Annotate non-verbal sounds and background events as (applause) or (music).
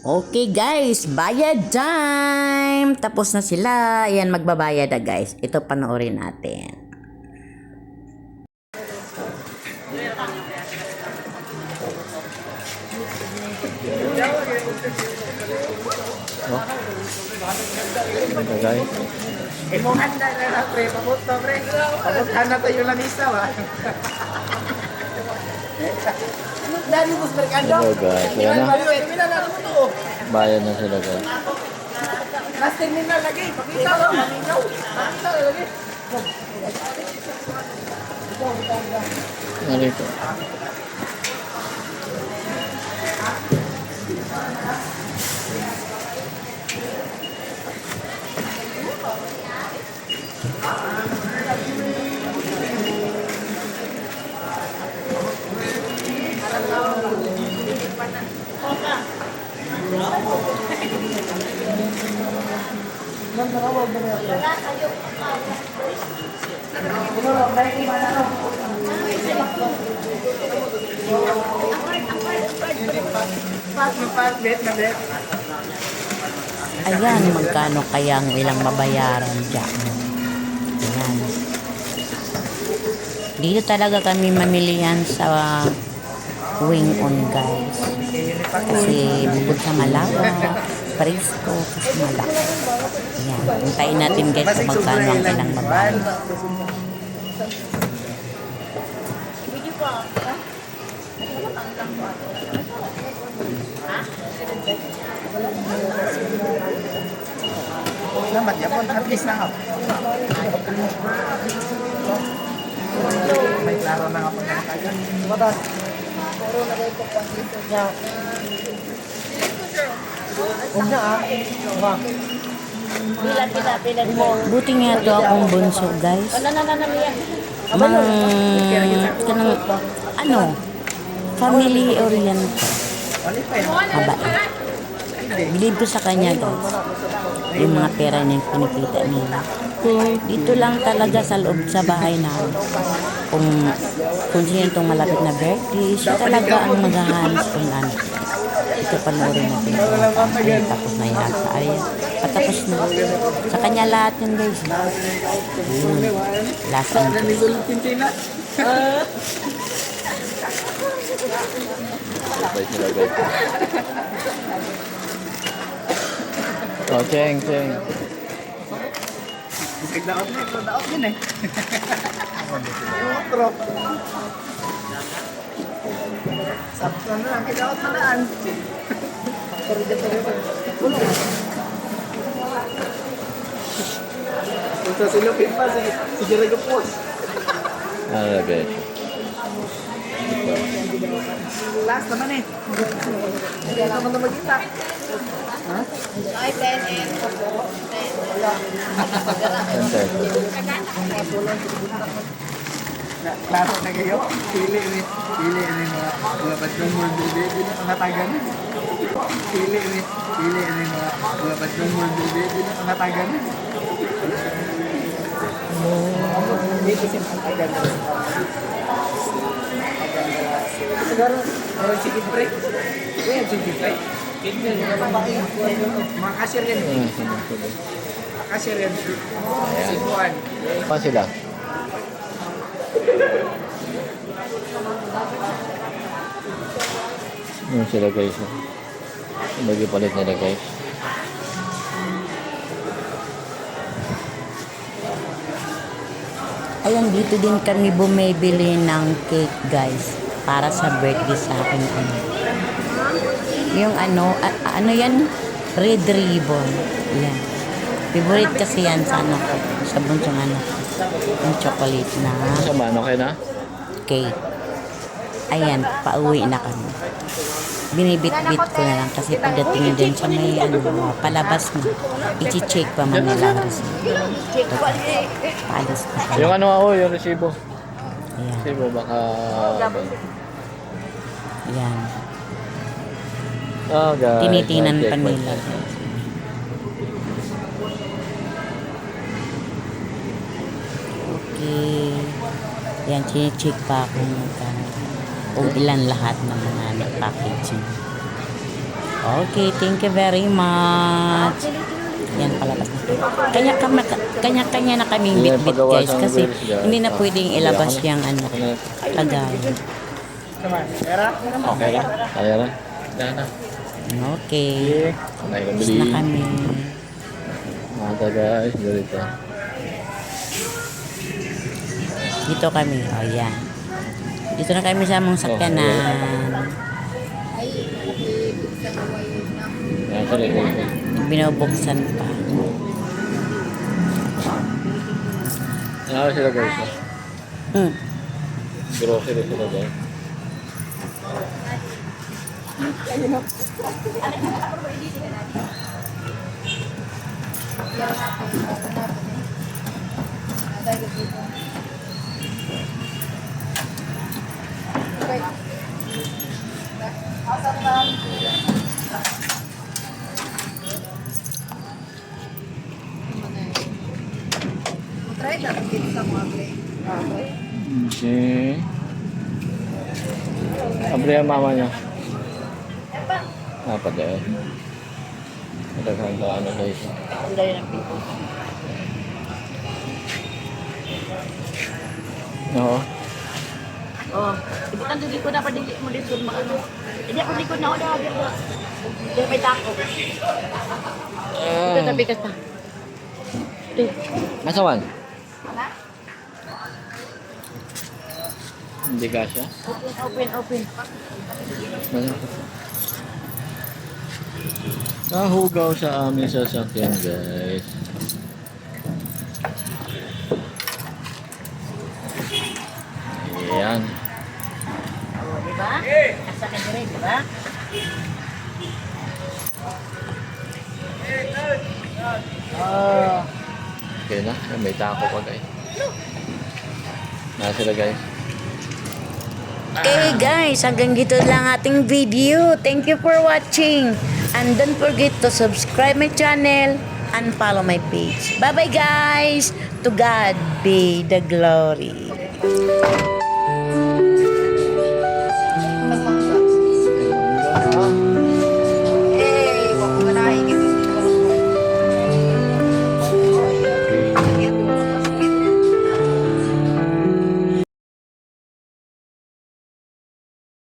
Okay guys, bayad time! Tapos na sila. Ayan, magbabayad na guys. Ito panoorin natin. Okay. Imong handa na na pre, pabot to pre. Pabot na tayo lang isa ba. (laughs) Hello guys. Ayan na. Mo to. Bayad na sila guys. Last terminal lagi. Pakita mo, maminaw. Pakita lagi. Narito. Ayan, magkano kaya ang ilang mabayaran dyan. Ayan. Dito talaga kami mamilihan sa wing on guys. Kasi bukod sa malawa, presko, kasi malaki. Ayan, hintayin natin guys kung magkano ang ilang mabayaran. Naman yapon, at least na ako. May klaro na nga po na kagad. Batas. Huwag na ah. Huwag. Buti nga ito akong bunso guys. Mang, kanang, ano, family yun. Mabait. Bilib ko sa kanya guys. Yung mga pera niya kinikita nila. Dito lang talaga sa loob sa bahay namin. Kung, kung sino itong malapit na birthday, siya talaga ang maghahanap kung ano. Ito panoorin natin. Ayan, tapos na yan sa ayan. Patapos na. Sa kanya lahat yun guys. Yun. Last and Yan ni Sulot Tintina. Sabay sila guys. Oh, Cheng, Cheng. Bisig daot na, ito daot din eh. Yung (laughs) otro. Sakto na lang, kidaot na daan. Punta si Lupin pa, si, si Jericho Pos. Ano guys? Last naman eh. Hindi naman na magkita. Enter. Klaro na kayo. Pili ni. Pili ni mga mga badong mga baby na pangatagan. Pili ni. Pili ni mga mga badong mga baby na pangatagan. Hindi kasi pangatagan. Siguro, meron chicken break. Kuya, chicken break. Mga cashier yan. Hmm, yan. Si. Pa sila? Yun sila guys. oh. Bagi palit nila guys. Ayan, dito din kami bumibili ng cake, guys. Para sa birthday sa akin. Ano. Yung ano, ano yan? Red ribbon. Yan. Favorite kasi yan sa anak ko. Sa bunsong anak ko. Yung chocolate na Sa mano kayo na? cake. Ayan, pauwi na kami. Binibit-bit ko na lang kasi pagdating din sa may ano, palabas na, i-check pa man nila ang receipt. Paalis pa kami. Yung ano ako, yung resibo. Ayan. Resibo baka... Ayan. Oh guys. Tinitingnan check pa nila. Yan, chinecheck pa kung magkano. Kung ilan lahat ng mga packaging. Okay, thank you very much. Yan, palabas na. Kanya, kanya, kanya, kanya na kaming bit-bit guys kasi hindi na pwedeng ilabas okay. yung ano, lagayan. Okay na. Kaya na. Okay. Tapos na kami. Mga guys, ganito. Dito kami. O, oh, yan. Dito na kami sa among sakyanan. Yan sila. eh. Binubuksan pa. Ano sila guys? ah? Hmm. Grocery sila guys. Si... Abre ang mama niya. Dapat eh. Madagang ka ano guys. Oo. Oh, ibutan dili ko na pa dili mo dito maano. Hindi ako likod na oda dito. Dili may tako. Ito tabi ka ta. Masawan? Hindi ka siya? Open, open, open. Nahugaw sa aming sasakyan guys. Ayan. Oh, di ba? Asa ka dire, di ba? Oh. Okay na. May tako pa guys. Nasa guys. Okay guys, hanggang dito lang ating video. Thank you for watching. And don't forget to subscribe my channel and follow my page. Bye-bye guys. To God be the glory.